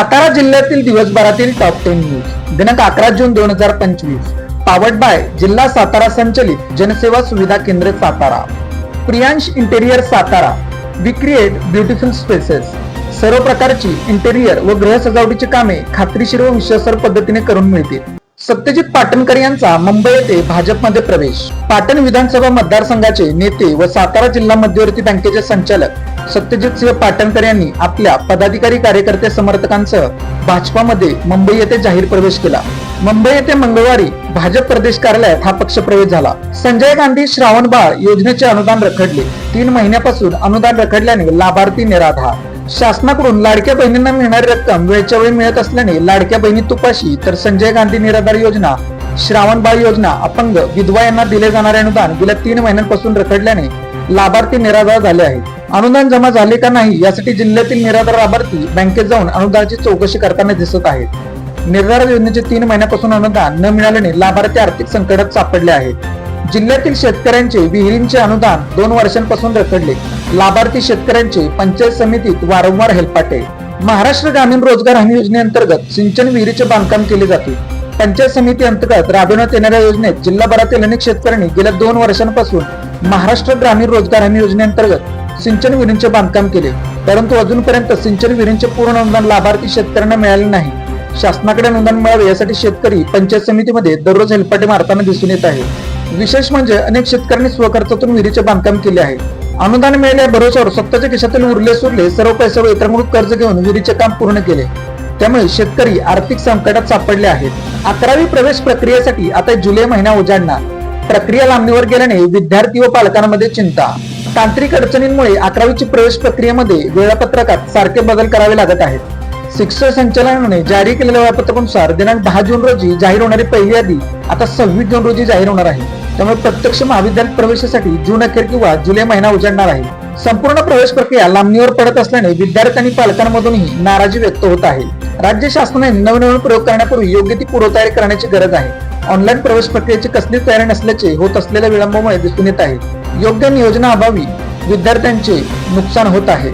सातारा जिल्ह्यातील दिवसभरातील top ten news दिनांक अकरा जून दोन हजार पंचवीस. पावट बाय जिल्हा सातारा संचलित जनसेवा सुविधा केंद्र Satara. Priyansh interior Satara. We create beautiful spaces सर्व प्रकारची इंटेरियर व गृह सजावटीची कामे खात्रीशीर व विश्वासर पद्धतीने करून मिळतील. सत्यजित पाटणकर यांचा मुंबई येथे भाजपमध्ये प्रवेश. पाटण विधानसभा मतदारसंघाचे नेते व सातारा जिल्हा मध्यवर्ती बँकेचे संचालक सत्यजित सिंह पाटणकर यांनी आपल्या पदाधिकारी कार्यकर्ते समर्थकांसह भाजपामध्ये मुंबई येथे जाहीर प्रवेश केला. मुंबई येथे मंगळवारी भाजप प्रदेश कार्यालयात हा पक्ष प्रवेश झाला. संजय गांधी श्रावण बाळ योजनेचे अनुदान रखडले. तीन महिन्यापासून अनुदान रखडल्याने लाभार्थी निराधार. शासनाकडून लाडक्या बहिणींना मिळणारी रक्कम वेळच्या वेळी मिळत असल्याने लाडक्या बहिणी तुपाशी तर संजय गांधी निराधार योजना श्रावण बाळ योजना अपंग विधवा यांना दिले जाणारे अनुदान गेल्या तीन महिन्यांपासून रखडल्याने लाभार्थी निराधार झाले आहेत. अनुदान जमा झाले का नाही यासाठी जिल्ह्यातील निराधार लाभार्थी बँकेत जाऊन अनुदानाची चौकशी करताना दिसत आहेत. निर्धार योजनेचे तीन महिन्यापासून अनुदान न मिळाल्याने लाभार्थी आर्थिक संकटात सापडले आहेत. जिल्ह्यातील शेतकऱ्यांचे विहिरींचे अनुदान दोन वर्षांपासून रखडले. लाभार्थी शेतकऱ्यांचे पंचायत समितीत वारंवार हेलपाटे. महाराष्ट्र ग्रामीण रोजगार हमी योजनेअंतर्गत सिंचन विहिरीचे बांधकाम केले जाते. पंचायत समिती अंतर्गत राबवण्यात येणाऱ्या योजनेत जिल्हाभरातील अनेक शेतकऱ्यांनी गेल्या दोन वर्षांपासून महाराष्ट्र ग्रामीण रोजगार हमी योजनेअंतर्गत सिंचन विहिरींचे बांधकाम केले. परंतु अजूनपर्यंत सिंचन विहिरींचे पूर्ण अनुदान लाभार्थी शेतकऱ्यांना मिळाले नाही. शासनाकडे अनुदान मिळावे यासाठी शेतकरी पंचायत समितीमध्ये दररोज हेलपाटे मारताना दिसून येत आहे. विशेष म्हणजे अनेक शेतकऱ्यांनी स्वखर्चातून विहिरीचे बांधकाम केले आहे. अनुदान मिळाल्या भरोश्यावर स्वतःच्या खिशातील उरले सुरले सर्व पैसे व इतरांकडून कर्ज घेऊन विहिरीचे काम पूर्ण केले. त्यामुळे शेतकरी आर्थिक संकटात सापडले आहेत. अकरावी प्रवेश प्रक्रियेसाठी आता जुलै महिना उजाडणार. प्रक्रिया लांबणीवर गेल्याने विद्यार्थी व पालकांमध्ये चिंता. तांत्रिक अडचणींमुळे अकरावीची प्रवेश प्रक्रियेमध्ये वेळापत्रकात सारखे बदल करावे लागत आहेत. शिक्षण संचालनाने जारी केलेल्या वेळापत्रकानुसार दिनांक दहा जून रोजी जाहीर होणारी पहिली यादी आता सव्वीस जून रोजी जाहीर होणार आहे. त्यामुळे प्रत्यक्ष महाविद्यालय प्रवेशासाठी जून अखेर किंवा जुलै महिना उजाडणार आहे. संपूर्ण प्रवेश प्रक्रिया लांबणीवर पडत असल्याने विद्यार्थी आणि पालकांमधूनही नाराजी व्यक्त होत आहे. राज्य शासनाने नवनवीन प्रयोग करण्यापूर्वी योग्य ती पूर्वतयारी करण्याची गरज आहे. ऑनलाईन प्रवेश प्रक्रियेची कसलीच तयारी नसल्याचे होत असलेल्या विलंबामुळे दिसून येत आहे. योग्य नियोजनाअभावी विद्यार्थ्यांचे नुकसान होत आहे.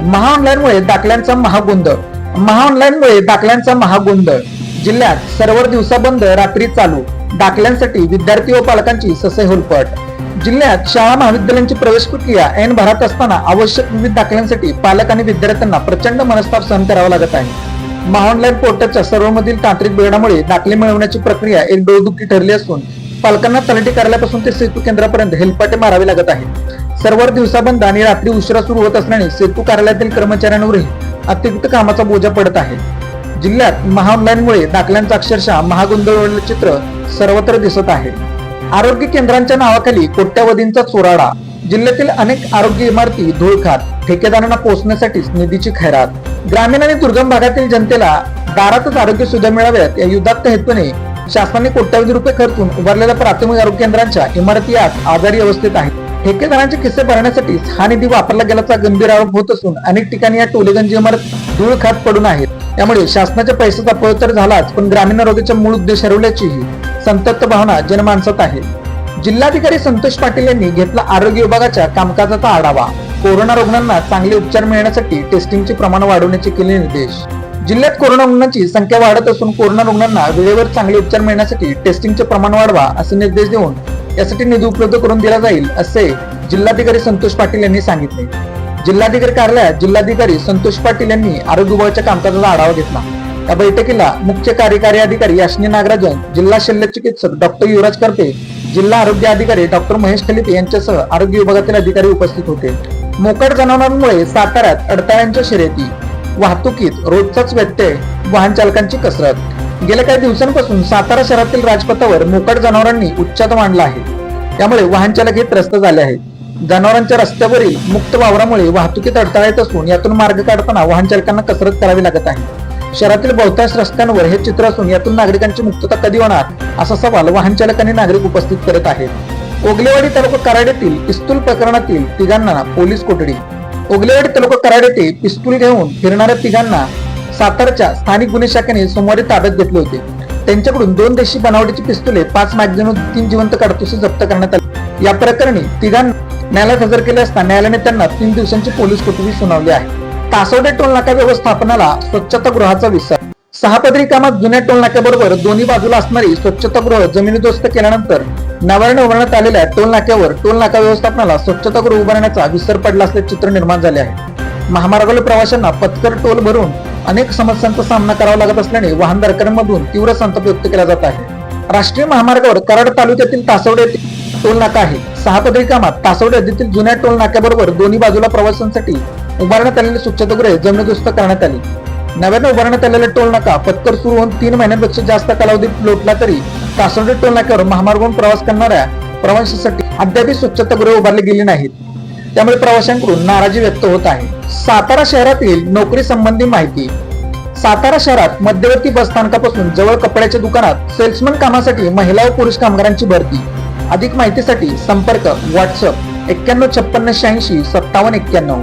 महाऑनलाईनमुळे दाखल्यांचा महागोंधळ महाऑनलाईनमुळे दाखल्यांचा महागोंधळ जिल्ह्यात सर्व दिवसा बंद रात्री चालू. दाखल्यांसाठी विद्यार्थी व पालकांची ससे होलपट. जिल्ह्यात शाळा महाविद्यालयांची प्रवेश प्रक्रिया ऐन भरात असताना आवश्यक विविध दाखल्यांसाठी पालक आणि विद्यार्थ्यांना प्रचंड मनस्ताप सहन करावा लागत आहे. महाऑनलाईन पोर्टलच्या सर्व्हरमधील तांत्रिक बिघाडामुळे दाखले मिळवण्याची प्रक्रिया एक डोळदुखी ठरली असून पालकांना तलाठी कार्यालयापासून ते सेतू केंद्रापर्यंत हेलपाटे मारावे लागत आहे सर्व्हर दिवसाबंद आणि रात्री उशिरा सुरू होत असल्याने सेतू कार्यालयातील कर्मचाऱ्यांवरही अतिरिक्त कामाचा बोजा पडत आहे. जिल्ह्यात महाऑनलाईनमुळे दाखल्यांचा अक्षरशः महागोंधळ चित्र सर्वत्र दिसत आहे. आरोग्य केंद्रांच्या नावाखाली कोट्यावधींचा चोराडा जिल्ह्यातील अनेक आरोग्य इमारती धूळ खात ठेकेदारांना पोहोचण्यासाठीच निधीची खैरात. ग्रामीण आणि दुर्गम भागातील जनतेला दारातच आरोग्य सुविधा मिळाव्यात या युद्धात हेतूने शासनाने कोट्यावधी रुपये खर्चून उभारलेल्या प्राथमिक आरोग्य केंद्रांच्या इमारती आज आजारी अवस्थेत आहेत. ठेकेदारांचे किस्से भरण्यासाठी हा निधी वापरला गेल्याचा गंभीर आरोप होत असून अनेक ठिकाणी या टोलेगंज इमारत धूळ खात पडून आहेत त्यामुळे शासनाच्या पैशाचा पळ तर झालाच पण ग्रामीण आरोग्याचा मूळ उद्देश हरवल्याचीही संतप्त भावना जनमानसात आहे. जिल्हाधिकारी संतोष पाटील यांनी घेतला आरोग्य विभागाच्या कामकाजाचा आढावा. कोरोना रुग्णांना चांगले उपचार मिळण्यासाठी टेस्टिंगचे प्रमाण वाढवण्याचे केले निर्देश. जिल्ह्यात कोरोना रुग्णांची संख्या वाढत असून कोरोना रुग्णांना वेळेवर चांगले उपचार मिळण्यासाठी टेस्टिंगचे प्रमाण वाढवा असे निर्देश देऊन यासाठी निधी उपलब्ध करून दिला जाईल असे जिल्हाधिकारी संतोष पाटील यांनी सांगितले. जिल्हाधिकारी कार्यालयात जिल्हाधिकारी संतोष पाटील यांनी आरोग्य विभागाच्या कामकाजाचा आढावा घेतला. या बैठकीला मुख्य कार्यकारी अधिकारी याशनी नागराजन जिल्हा शल्य चिकित्सक डॉक्टर युवराज करपे जिल्हा आरोग्य अधिकारी डॉक्टर महेश खलित यांच्यासह आरोग्य विभागातील अधिकारी उपस्थित होते. मोकड जनावरांमुळे साताऱ्यात अडथळ्यांच्या शर्यती वाहतुकीत रोजचाच व्यत्यय वाहन चालकांची कसरत. गेल्या काही दिवसांपासून सातारा शहरातील राजपथावर मोकड जनावरांनी उच्चात मांडला आहे. त्यामुळे वाहन चालक हे त्रस्त झाले आहेत. जनावरांच्या रस्त्यावरील मुक्त वावरामुळे वाहतुकीत अडथळा येत असून यातून मार्ग काढताना वाहन चालकांना कसरत करावी लागत आहे. शहरातील बहुतांश रस्त्यांवर हे चित्र असून यातून नागरिकांची मुक्तता कधी होणार असा सवाल वाहन चालक नागरिक उपस्थित करत आहेत. ओगलेवाडी तालुका कराड येथील पिस्तूल प्रकरणातील तिघांना पोलीस कोठडी. ओगलेवाडी तालुका कराड येथे पिस्तूल घेऊन फिरणाऱ्या तिघांना सातारच्या स्थानिक गुन्हे शाखेने सोमवारी ताब्यात घेतले होते. त्यांच्याकडून दोन देशी बनावटीची पिस्तुले पाच मॅगझिन तीन जिवंत काडतुसे जप्त करण्यात आले. या प्रकरणी तिघांना न्यायालयात हजर केले असता न्यायालयाने त्यांना तीन दिवसांची पोलीस कोठडी सुनावली आहे. तासोडे टोलनाका व्यवस्थापनाला स्वच्छता गृहाचा विसर सहा पदरी कामात जुन्या टोलनाक्याबरोबर दोन्ही बाजूला असणारी स्वच्छतागृह जमिनीदोस्त केल्यानंतर नव्याने उभारण्यात आलेल्या टोलनाक्यावर टोलनाका व्यवस्थापनाला स्वच्छतागृह उभारण्याचा विसर पडला असल्याचे चित्र निर्माण झाले आहे. महामार्गावरील प्रवाशांना पत्कर टोल भरून अनेक समस्यांचा सामना करावा लागत असल्याने वाहनधारकांमधून तीव्र संताप व्यक्त केला जात आहे. राष्ट्रीय महामार्गावर कराड तालुक्यातील तासवडे येथील टोल नाका आहे. सहा पदरी कामात तासवडे हद्दीतील जुन्या टोल नाक्याबरोबर दोन्ही बाजूला प्रवाशांसाठी उभारण्यात आलेले स्वच्छतागृहे जमिनीदोस्त करण्यात आली. नव्याने उभारण्यात आलेला टोल नाका पत्कर सुरू होऊन तीन महिन्यांपेक्षा जास्त कालावधीत लोटला तरी तासवडे टोल नाक्यावर महामार्गावरून प्रवास करणाऱ्या प्रवाशांसाठी अद्याप स्वच्छतागृहे उभारली गेली नाहीत. त्यामुळे प्रवाशांकडून नाराजी व्यक्त होत आहे. सातारा शहरातील नोकरी संबंधी माहिती. सातारा शहरात मध्यवर्ती बस स्थानकापासून जवळ कपड्याच्या दुकानात सेल्समन कामासाठी महिला व पुरुष कामगारांची भरती. अधिक माहितीसाठी संपर्क व्हॉट्सअप एक्क्याण्णव छप्पन्न शहाऐंशी सत्तावन्न एक्क्याण्णव.